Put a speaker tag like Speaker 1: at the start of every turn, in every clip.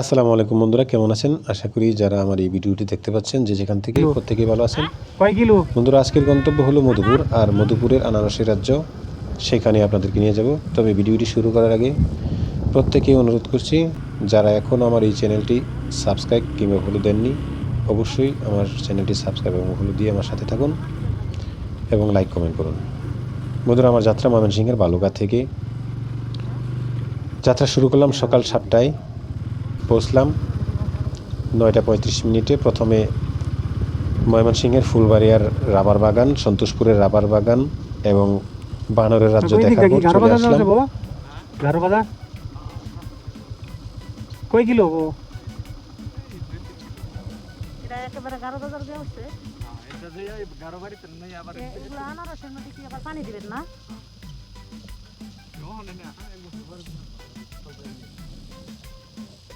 Speaker 1: আসসালামু আলাইকুম বন্ধুরা কেমন আছেন? আশা করি যারা আমার এই ভিডিওটি দেখতে পাচ্ছেন যে যেখান থেকে প্রত্যেকেই ভালো আছেন। বন্ধুরা আজকের গন্তব্য হলো মধুপুর আর মধুপুরের আনারসের রাজ্য। সেখানে আপনাদেরকে নিয়ে যাব। তবে ভিডিওটি শুরু করার আগে প্রত্যেকেই অনুরোধ করছি যারা এখন আমার এই চ্যানেলটি সাবস্ক্রাইব কিংবা হলো দেননি অবশ্যই আমার চ্যানেলটি সাবস্ক্রাইব এবং হলো দিয়ে আমার সাথে থাকুন এবং লাইক কমেন্ট করুন। বন্ধুরা আমার যাত্রা ময়মনসিংহের বালুকা থেকে যাত্রা শুরু করলাম সকাল সাতটায়। পৌঁছলাম। নয়টা পঁয়ত্রিশ মিনিটে প্রথমে ময়মনসিংহের ফুলবাড়িয়ার রাবার বাগান সন্তোষপুরের রাবার বাগান এবং বানরের রাজ্য
Speaker 2: দেখি
Speaker 1: চলে আসলাম।
Speaker 2: কিলো
Speaker 3: এটা একেবারে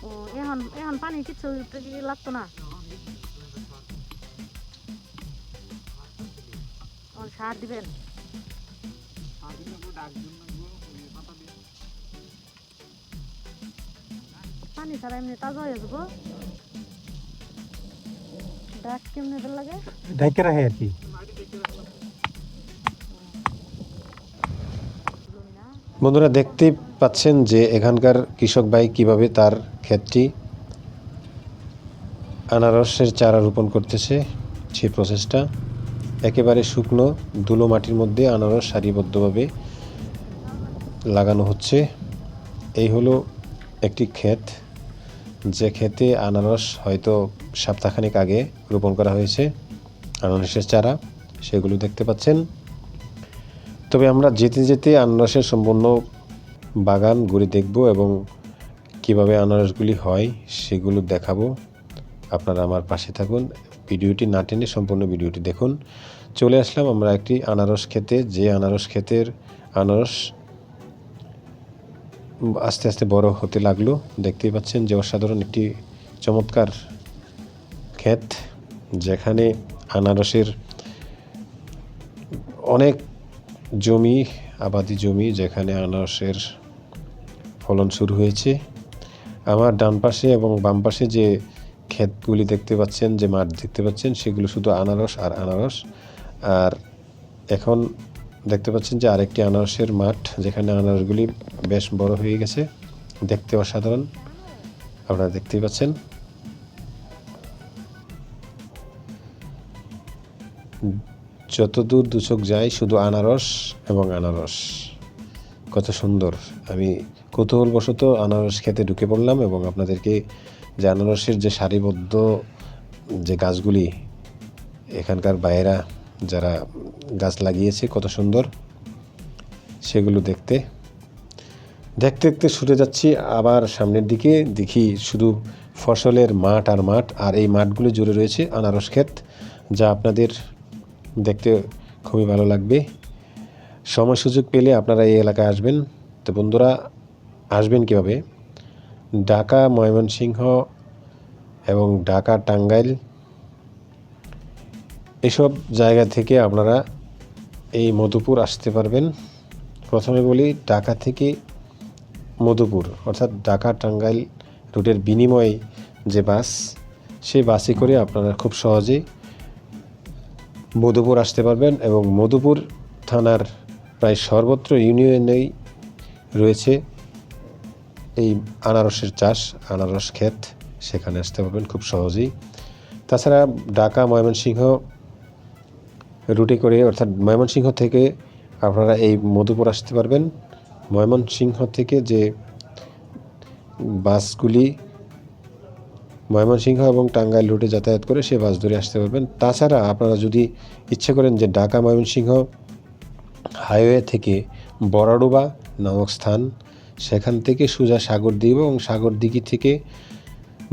Speaker 3: ও এখন এখন পানি কিছু লাগতো না এখন সার দিবেন পানি ছাড়া এমনি তাজা হয়ে যাব ডাক কেমনে লাগে
Speaker 2: ঢাইকে রাখে আর কি
Speaker 1: বন্ধুরা দেখতেই পাচ্ছেন যে এখানকার কৃষক ভাই কীভাবে তার ক্ষেতটি আনারসের চারা রোপণ করতেছে সেই প্রসেসটা। একেবারে শুকনো, ধুলো মাটির মধ্যে আনারস সারিবদ্ধভাবে লাগানো হচ্ছে। এই হলো একটি ক্ষেত। যে ক্ষেতে আনারস হয়তো সপ্তাহখানেক আগে রোপণ করা হয়েছে, আনারসের চারা, সেগুলো দেখতে পাচ্ছেন। তবে আমরা যেতে যেতে আনারসের সম্পূর্ণ বাগান ঘুরে দেখব এবং কীভাবে আনারসগুলি হয় সেগুলো দেখাবো। আপনারা আমার পাশে থাকুন। ভিডিওটি না টেনে সম্পূর্ণ ভিডিওটি দেখুন। চলে আসলাম আমরা একটি আনারস খেতে। যে আনারস ক্ষেতের আনারস আস্তে আস্তে বড় হতে লাগল। দেখতেই পাচ্ছেন যে অসাধারণ একটি চমৎকার ক্ষেত, যেখানে আনারসের অনেক জমি, আবাদি জমি, যেখানে আনারসের ফলন শুরু হয়েছে। আমার ডান পাশে এবং বাম পাশে যে ক্ষেতগুলি দেখতে পাচ্ছেন, যে মাঠ দেখতে পাচ্ছেন, সেগুলো শুধু আনারস আর আনারস। আর এখন দেখতে পাচ্ছেন যে আরেকটি আনারসের মাঠ, যেখানে আনারসগুলি বেশ বড় হয়ে গেছে। দেখতে অসাধারণ। আপনারা দেখতেই পাচ্ছেন। যত দূর দুচোখ যায়, শুধু আনারস এবং আনারস। কত সুন্দর। আমি কৌতূহলবশত আনারস খেতে ঢুকে পড়লাম এবং আপনাদেরকে যে আনারসের যে সারিবদ্ধ যে গাছগুলি এখানকার বাইরা যারা গাছ লাগিয়েছে কত সুন্দর, সেগুলো দেখতে। দেখতে দেখতে ছুটে যাচ্ছি আবার সামনের দিকে, দেখি শুধু ফসলের মাঠ আর মাঠ, আর এই মাঠগুলো জুড়ে রয়েছে আনারস ক্ষেত, যা আপনাদের দেখতে খুবই ভালো লাগবে। সময় সুযোগ পেলে আপনারা এই এলাকায় আসবেন। তো বন্ধুরা, আসবেন কীভাবে? ঢাকা, ময়মনসিংহ এবং ঢাকা, টাঙ্গাইল এসব জায়গা থেকে আপনারা এই মধুপুর আসতে পারবেন। প্রথমে বলি ঢাকা থেকে মধুপুর, অর্থাৎ ঢাকা, টাঙ্গাইল রুটের বিনিময়ে যে বাস সেই বাসে করে আপনারা খুব সহজেই মধুপুর আসতে পারবেন এবং মধুপুর থানার প্রায় সর্বত্র ইউনিয়নেই রয়েছে এই আনারসের চাষ, আনারস ক্ষেত। সেখানে আসতে পারবেন খুব সহজেই। তাছাড়া ঢাকা, ময়মনসিংহ রুটে করে, অর্থাৎ ময়মনসিংহ থেকে আপনারা এই মধুপুর আসতে পারবেন। ময়মনসিংহ থেকে যে বাসগুলি ময়মনসিংহ এবং টাঙ্গাইল রুটে যাতায়াত করে সে বাস ধরে আসতে পারবেন। তাছাড়া আপনারা যদি ইচ্ছে করেন যে ঢাকা, ময়মনসিংহ হাইওয়ে থেকে বড়াডোবা নামক স্থান, সেখান থেকে সোজা সাগরদ্বীপ এবং সাগরদিঘি থেকে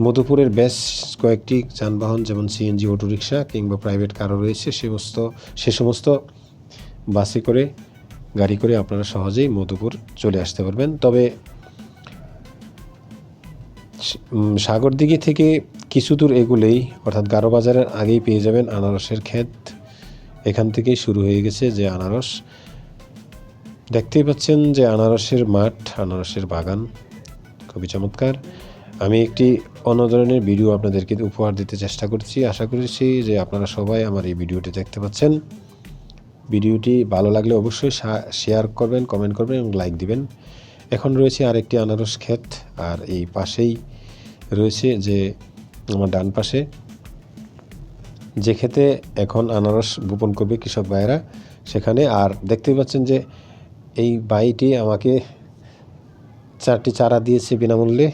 Speaker 1: মধুপুরের বেশ কয়েকটি যানবাহন, যেমন সিএনজি, অটোরিকশা কিংবা প্রাইভেট কারও রয়েছে। সমস্ত, সে সমস্ত বাসে করে, গাড়ি করে আপনারা সহজেই মধুপুর চলে আসতে পারবেন। তবে সাগরদিঘি থেকে কিছু দূর এগুলেই, অর্থাৎ গারো বাজারের আগেই পেয়ে যাবেন আনারসের ক্ষেত। এখান থেকেই শুরু হয়ে গেছে যে আনারস। দেখতেই পাচ্ছেন যে আনারসের মাঠ, আনারসের বাগান খুবই চমৎকার। আমি একটি অন্য ধরনের ভিডিও আপনাদেরকে উপহার দিতে চেষ্টা করছি। আশা করছি যে আপনারা সবাই আমার এই ভিডিওটি দেখতে পাচ্ছেন। ভিডিওটি ভালো লাগলে অবশ্যই শেয়ার করবেন কমেন্ট করবেন এবং লাইক দিবেন। এখন রয়েছে আরেকটি আনারস ক্ষেত আর এই পাশেই রয়েছে যে আমার ডান পাশে। যে ক্ষেতে এখন আনারস বপন করবে কৃষক ভাইয়েরা সেখানে। আর দেখতেই পাচ্ছেন যে এই বাইটি আমাকে চারটি চারা দিয়েছে বিনামূল্যে।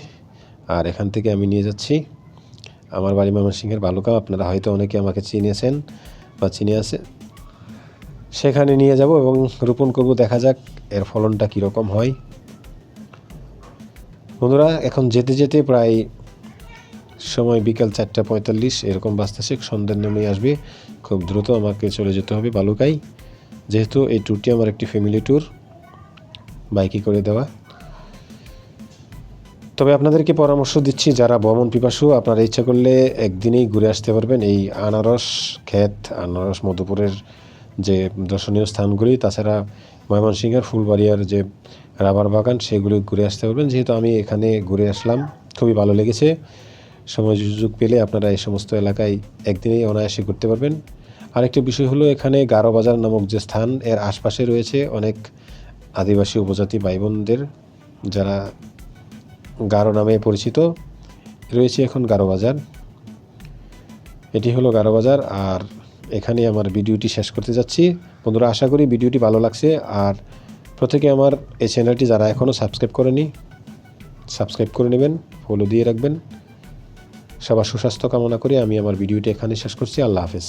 Speaker 1: আর এখান থেকে আমি নিয়ে যাচ্ছি। আমার বাড়ি ময়মনসিংহের বালুকা, আপনারা হয়তো অনেকে আমাকে চিনেছেন বা চিনে আছে। সেখানে নিয়ে যাব এবং রোপণ করব, দেখা যাক এর ফলনটা কীরকম হয়। বন্ধুরা, এখন যেতে যেতে প্রায় সময় বিকাল চারটা পঁয়তাল্লিশ, এরকম বাজতেছে সন্ধ্যার নেমে আসবে। খুব দ্রুত আমাকে চলে যেতে হবে বালুকায়। যেহেতু এই ট্যুরটি আমার একটি ফ্যামিলি ট্যুর বাইকে করে দেওয়া। তবে আপনাদেরকে পরামর্শ দিচ্ছি, যারা ভ্রমণ পিপাসু, আপনারা ইচ্ছা করলে একদিনেই ঘুরে আসতে পারবেন এই আনারস ক্ষেত, আনারস মধুপুরের যে দর্শনীয় স্থানগুলি। তাছাড়া ময়মনসিংহের ফুলবাড়িয়ার যে রাবার বাগান, সেগুলি ঘুরে আসতে পারবেন। যেহেতু আমি এখানে ঘুরে আসলাম, খুবই ভালো লেগেছে। সময় সুযোগ পেলে আপনারা এই সমস্ত এলাকায় একদিনেই অনায়াসে ঘুরতে পারবেন। আরেকটি বিষয় হলো, এখানে গারো বাজার নামক যে স্থান, এর আশপাশে রয়েছে অনেক আদিবাসী উপজাতি ভাই বোনদের যারা গারো নামে পরিচিত, রয়েছে এখন গারো বাজার। এটি হলো গারো বাজার আর এখানে আমার ভিডিওটি শেষ করতে যাচ্ছি। বন্ধুরা, আশা করি ভিডিওটি ভালো লাগছে আর প্রত্যেকে আমার এই চ্যানেলটি যারা এখনও সাবস্ক্রাইব করেনি, সাবস্ক্রাইব করে নেবেন ফলো দিয়ে রাখবেন। সবার সুস্বাস্থ্য কামনা করে। আমি আমার ভিডিওটি এখানে শেষ করছি। আল্লাহ হাফেজ।